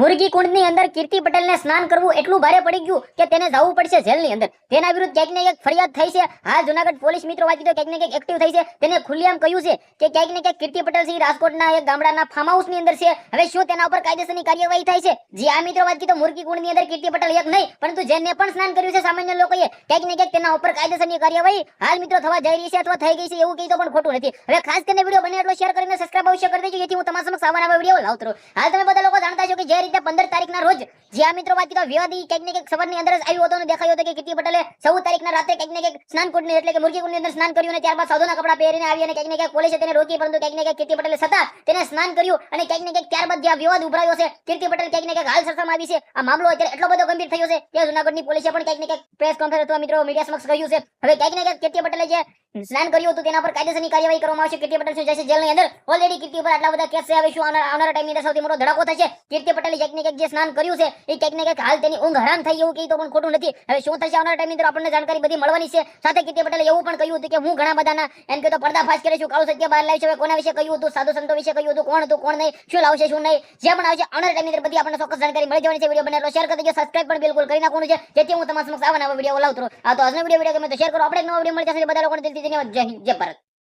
મુરગી કુંડની અંદર કીર્તિ પટેલને સ્નાન કરવું એટલું ભારે પડી ગયું કે તેને જવું પડશે જેલની અંદર. તેના વિરુદ્ધ ક્યાંક ને ક્યાંક ફરિયાદ થઈ છે. હાલ જુનાગઢ પોલીસ મિત્રો વાંચી તો ક્યાંક ને ક્યાંક એક્ટિવ થઈ છે. તેને ખુલ્લેઆમ કહ્યું છે કે ક્યાંક ને ક્યાંક કીર્તિ પટેલ સિંહ રાજકોટના એક ગામડાના ફાર્મ હાઉસની અંદર છે. હવે શું તેના ઉપર કાયદેસરની કાર્યવાહી થાય છે? જે, આ મિત્રો વાંચી તો મુરગી કુંડની અંદર કીર્તિ પટેલ એક નહીં, પરંતુ જેને પણ સ્નાન કર્યું છે સામાન્ય લોકોએ, ક્યાંક ને ક્યાંક તેના ઉપર કાયદેસરની કાર્યવાહી હાલ મિત્રો થવા જઈ રહી છે અથવા થઈ ગઈ છે એવું કહી તો પણ ખોટું નથી. હવે ખાસ કરીને વીડિયો બને એટલો શેર કરીને સબસ્ક્રાઇબ અવશ્ય કરી દેજો, જેથી હું તમારા સમક્ષ આવા વીડિયો લાવતો હાલ તમે બધા લોકો જાણતા છો કે જે રીતે પંદર તારીખના રોજ જે આ મિત્રો વાત કીધા વિવાદી કંઈક ને કંઈક સવારની અંદર જ આવ્યો હતો અને દેખાયો હતો કે કીર્તિ પટેલે ચૌદ તારીખના રાતે કંઈક ને કંઈક સ્નાન કુંડની એટલે કે મુરગી કુંડની અંદર સ્નાન કર્યું અને ત્યારબાદ સાધુના કપડા પહેરીને આવી અને કંઈક ને કંઈક પોલીસે તેને રોકી પરંતુ કંઈક ને કંઈક કીર્તિ પટેલે સતા તેને સ્નાન કર્યું અને કંઈક ને કંઈક ત્યારબાદ જ્યાં વિવાદ ઉભરાયો છે, કીર્તિ પટેલ કંઈક ને કંઈક હાલ સરસામાં આવી છે. આ મામલો અત્યારે એટલો બધો ગંભીર થયો છે કે જુનાગઢની પોલીસે પણ કંઈક ને કંઈક પ્રેસ કોન્ફરન્સ અથવા મિત્રો મીડિયા સમક્ષ કહ્યું છે. હવે કંઈક ને કંઈક કીર્તિ પટેલે જે સ્નાન કર્યું હતું તેના પર કાયદેસરની કાર્યવાહી કરવામાં આવશે. કીર્તિ પટેલ જશે જેલની અંદર ઓલરેડી કીર્તિ ઉપર આટલા બધા કેસ છે. આવનારા ટાઈમની અંદર સૌથી મોટો ધડાકો થશે? કીર્તિ પટેલે કંઈક જે સ્નાન કર્યું છે ખોટું નથી. આપણને જાણકારી બધી મળવાની છે. સાથે કીર્તિ એવું પણ કહ્યું હતું કે હું ઘણા બધાના એમ તો પર્દાફાશ કરે છું, કાળું સત્ય લાવી છે. હવે વિશે કહ્યું હતું? સાધુ સંતો વિશે કહ્યું હતું? કોણ હતું? કોણ નહીં? શું લાવશે, શું નહીં? પણ આવશે, આવનારા ટાઈમની બધી આપણને ચોક્કસ મળી જવાની શેર કરી દેજો. પણ બિલકુલ કરી નાખવાનું છે. જેથી હું તમારા સમક્ષ આવા તો આજનો મળી જશે બધા જય ભારત.